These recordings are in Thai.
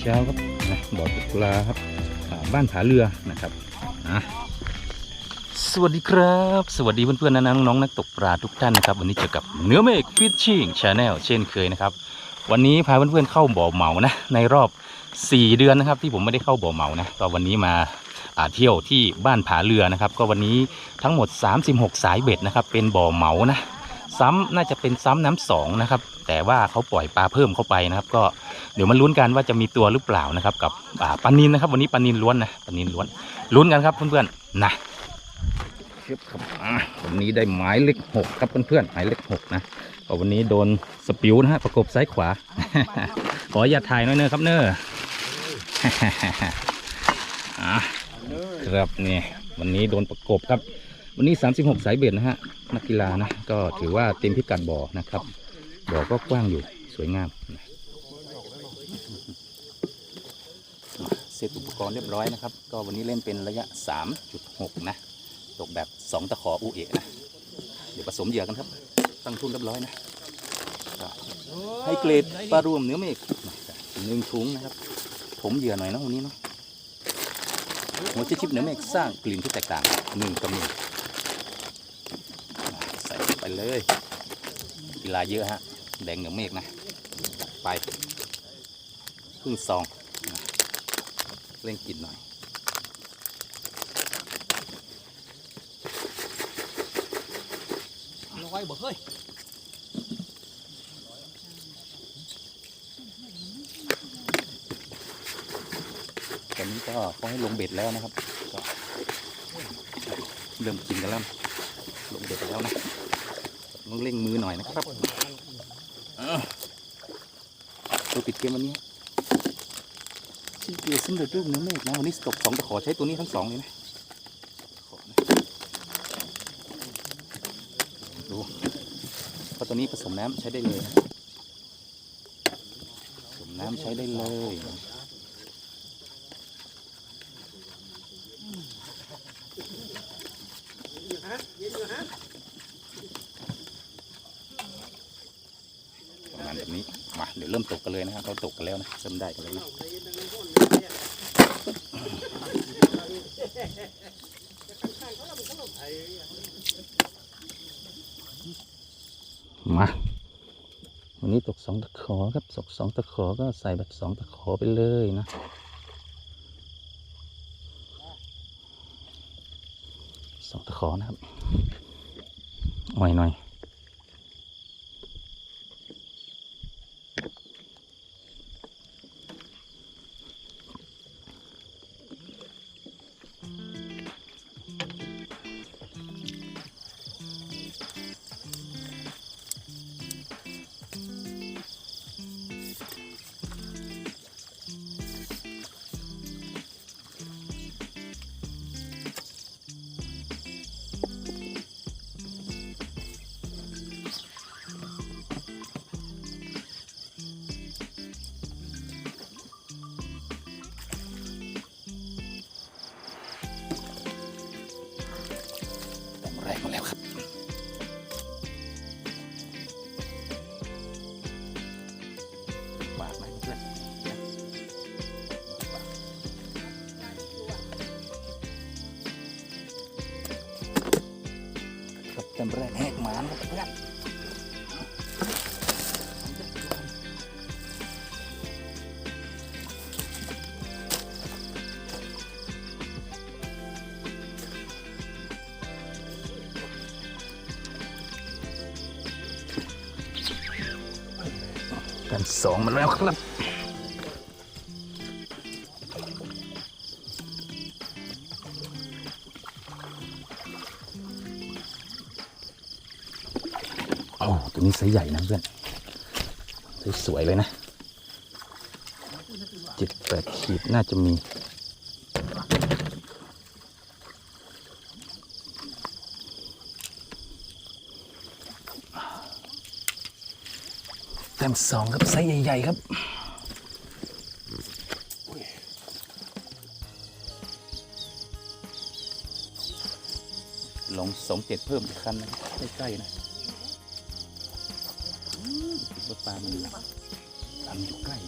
เช้าครับนะบ่อตกปลาครับบ้านผาเรือนะครับนะสวัสดีครับ สวัสดีเพื่อนๆนะนะน้องๆนักตกปลาทุกท่านนะครับ วันนี้เจอกับเนื้อเมฆฟิชชิ่งชาแนลเช่นเคยนะครับ วันนี้พาเพื่อนๆเข้าบ่อเหมานะในรอบ 4 เดือนนะครับ ที่ผมไม่ได้เข้าบ่อเหมานะก็วันนี้มาอ่าเที่ยวที่บ้านผาเรือนะครับ ก็วันนี้ทั้งหมด 36 สายเบ็ดนะครับ เป็นบ่อเหมานะ ซ้ำน่าจะเป็นซ้ำน้ำสองนะครับ แต่ว่าเขาปล่อยปลาเพิ่มเข้าไปนะครับ ก็เดี๋ยวมาลุ้นกันว่าจะมีตัวหรือเปล่านะครับ กับอ่าปลานินนะครับ วันนี้ปลานินล้วนนะปลานินล้วนลุ้นกันครับเพื่อนๆนะเชือบครับวันนี้ได้หมายเลขหกครับเพื่อนๆหมายเลขหกนะวันนี้โดนสปิวนะฮะประกบซ้ายขวา ขออย่าถ่ายน้อยเนอครับเนอะอะครับนี่วันนี้โดนประกบครับ วันนี้ 36 สายเบ็ดนะฮะนักกีฬานะ ก็ถือว่าเต็มพิกัดบ่อนะครับ บ่อก็กว้างอยู่สวยงามนะเซตอุปกรณ์เรียบร้อยนะครับ ก็วันนี้เล่นเป็นระยะ 3.6 นะ ตกแบบ 2 ตะขออูเอะนะ เดี๋ยวผสมเหยื่อกันครับ ตั้งทุนเรียบร้อยนะ ให้เกรดปลารวมเนื้อเมฆหนึ่งถุงนะครับ ผมเหยื่อหน่อยนะวันนี้เนาะหัวเชชิปเนื้อเมฆสร้างกลิ่นที่แตกต่างหนึ่งกับหนึ่ง เลยกีฬาเยอะฮะ แดงเหนือเมฆนะ ไปครึ่งซองนะเร่งกินหน่อยลอยบ่เฮ้ยตอนนี้ก็เขาให้ลงเบ็ดแล้วนะครับก็เริ่มกินกันแล้ว ลงเบ็ดแล้วนะ ต้องเร่งมือหน่อยนะครับตัวปิดเกมวันนี้ซีเกซึ่งเดือดรูปเนื้อเมฆนะวันนี้ตกสองตะขอใช้ตัวนี้ทั้งสองเลยนะขอดูพราะตัวนี้ผสมน้ำใช้ได้เลยผสมน้ำใช้ได้เลยนะ ประมาณแบบนี้ มา เริ่มตกกันเลยนะครับเราตกกันแล้วนะเริ่มได้กันแล้วนะมาวันนี้ตกสองตะขอครับตกสองตะขอก็ใส่แบบสองตะขอไปเลยนะสองตะขอนะครับหน่อยหน่อย มานครับเพื่อนแต้มสองมาแล้วครับ ตัวนี้ไซส์ใหญ่นะเพื่อนไซส์สวยเลยนะเจ็ดแปดขีดน่าจะมี แต้มสองครับไซส์ใหญ่ ๆ ครับลงสองเจ็ดเพิ่มอีกคันนะใกล้ๆนะ รถปามันหลับหลัอยู่ใกล้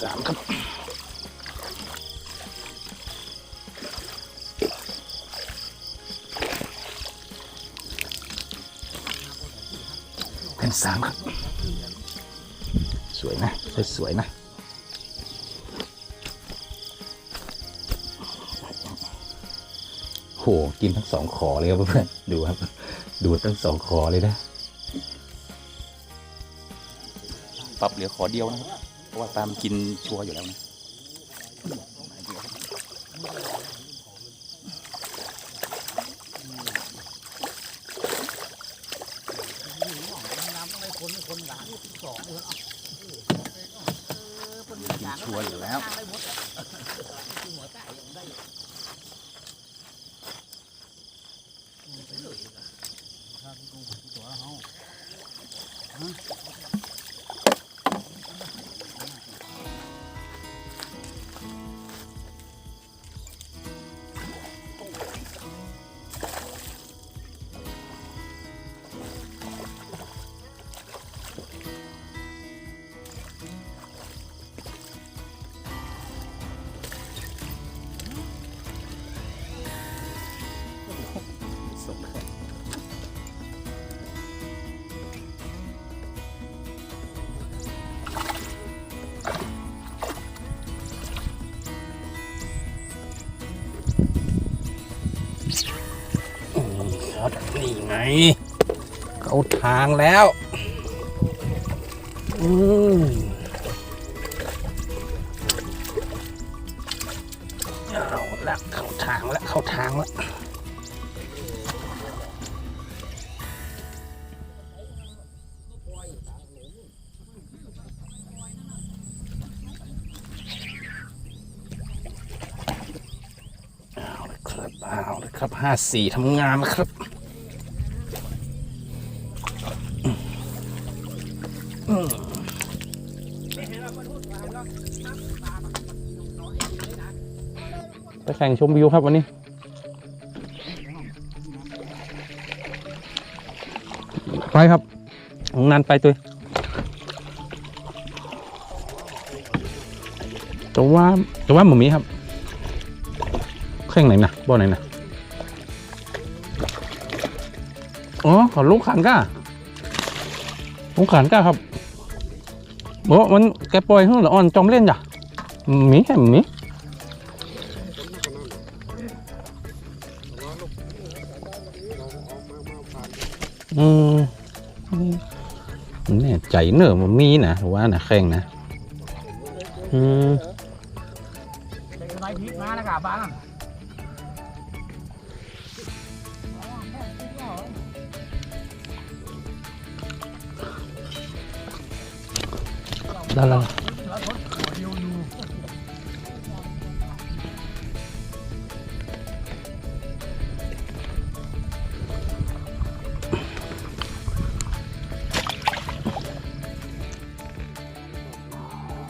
สามครับเป็นสามครับ วยนะสวยๆนะโหกินทั้งสองขอเลยครับเพื่อนดูครับ ดูทั้งสองขอเลยนะปรับเหลือขอเดียวนะครับเพราะว่าตามกินชัวร์อยู่แล้วนะ huh? เข้าทางแล้ว อืมเอาละเข้าทางแล้วเข้าทางแล้วเอาเลยครับเอาเลยครับห้าสี่ทำงานนะครับ ไปแข่งชมวิวครับวันนี้ ไปครับงานไปตัวแต่ว่าแต่ว่าหมูมีครับ แข่งไหนนะบ่อไหนนะอ๋อขอลูกขันก้าลูกขันก้าครับ บอกมันแกปล่อยเฮ้ยหรออ่อนจอมเล่นจ้ะมีแค่หมีอืมนแน่ใจเนอะมันมีนะว่านะแข่งนะอืมเป็นไรพีมาแล้วกับบ้าน ด้แล้ว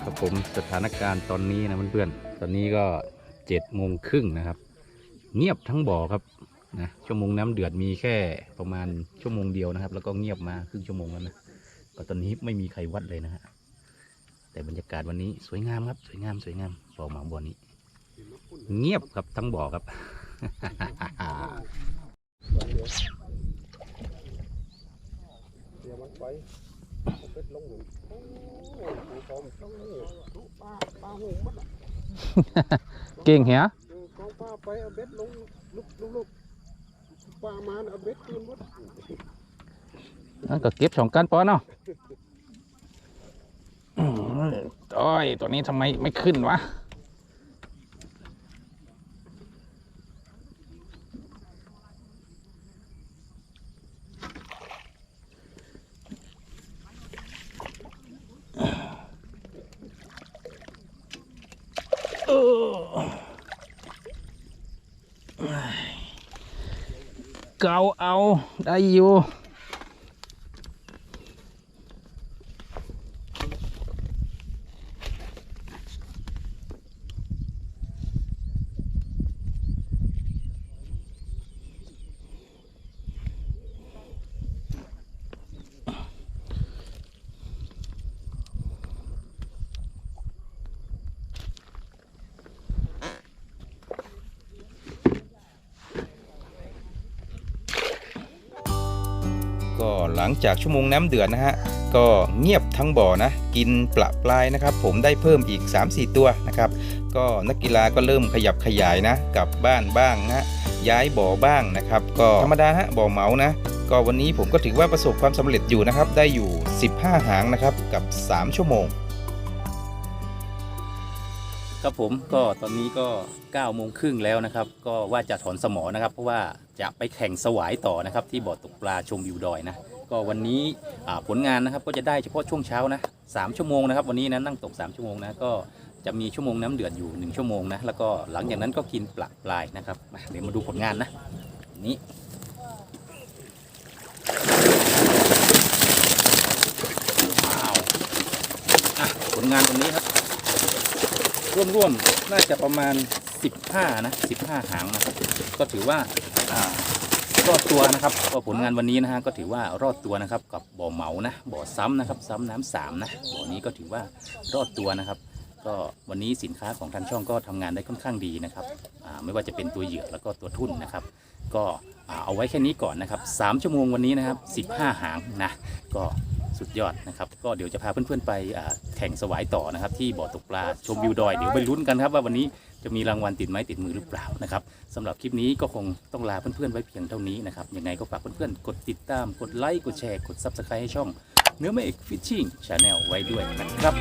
ครับผมสถานการณ์ตอนนี้นะเพื่อนๆตอนนี้ก็เจ็ดโมงครึ่งนะครับ เงียบทั้งบ่อครับนะชั่วโมงน้ำเดือดมีแค่ประมาณชั่วโมงเดียวนะครับ แล้วก็เงียบมาครึ่งชั่วโมงแล้วนะก็ตอนนี้ไม่มีใครวัดเลยนะฮะ แต่บรรยากาศวันนี้สวยงามครับ สวยงามสวยงามบ่อหมาบ่อนี้ เงียบครับทั้งบ่อครับเดี๋ยวมันไปเอาเป็ดลงหลุมโอ้ยปูฟอมต้องนี่ทุปลาปลาหูมัดอะเก่งเหียเออกองปลาไปเอาเบ็ดลงลุกลุกลุกปลามาน่ะเอาเบ็ดคืนหมดนั่นก็เก็บสองกันปอเนาะอืม โอ้ยตัวนี้ทำไมไม่ขึ้นวะ เกาเอาได้อยู่ ลังจากชั่วโมงน้ำเดือดนะฮะก็เงียบทั้งบ่อนะกินปลาปลายนะครับ ผมได้เพิ่มอีก 3-4 ตัวนะครับ ก็นักกีฬาก็เริ่มขยับขยายนะกลับบ้านบ้างนะย้ายบ่อบ้างนะครับ ก็ธรรมดาฮะบ่อเหมานะ ก็วันนี้ผมก็ถือว่าประสบความสำเร็จอยู่นะครับ ได้อยู่ 15 หางนะครับกับ 3 ชั่วโมง ครับผมก็ตอนนี้ก็9โมงครึ่งแล้วนะครับ ก็ว่าจะถอนสมอนะครับ เพราะว่าจะไปแข่งสวายต่อนะครับ ที่บ่อตกปลาชมวิวดอยนะ ก็วันนี้ผลงานนะครับก็จะได้เฉพาะช่วงเช้านะสามชั่วโมงนะครับวันนี้นะนั่งตก 3 ชั่วโมงนะก็จะมีชั่วโมงน้ำเดือดอยู่ 1 ชั่วโมงนะแล้วก็หลังจากนั้นก็กินปลาปลายนะครับมาเดี๋ยวมาดูผลงานนะนี่ว้ผลงานตรงนี้ครับร่วมๆน่าจะประมาณ 15 นะ 15 หางนะครับก็ถือว่า รอดตัวนะครับก็ผลงานวันนี้นะฮะก็ถือว่ารอดตัวนะครับกับบ่อเหมานะบ่อซ้ำนะครับ ซ้ำน้ำสามนะบ่อนี้ก็ถือว่ารอดตัวนะครับ ก็วันนี้สินค้าของทางช่องก็ทำงานได้ค่อนข้างดีนะครับไม่ว่าจะเป็นตัวเหยื่อแล้วก็ตัวทุ่นนะครับ ก็เอาไว้แค่นี้ก่อนนะครับ3ชั่วโมงวันนี้นะครับ15 หางนะก็ สุดยอดนะครับก็เดี๋ยวจะพาเพื่อนๆไปแข่งสวายต่อนะครับ ที่บ่อตกปลาชมวิวดอยเดี๋ยวไปลุ้นกันครับว่าวันนี้จะมีรางวัลติดไม้ติดมือหรือเปล่านะครับสำหรับคลิปนี้ก็คงต้องลาเพื่อนๆไว้เพียงเท่านี้นะครับยังไงก็ฝากเพื่อนๆกดติดตามกดไลค์กดแชร์กด Subscribe ให้ช่องเนื้อเมฆฟิชชิ่งชาแนลไว้ด้วยนะครับ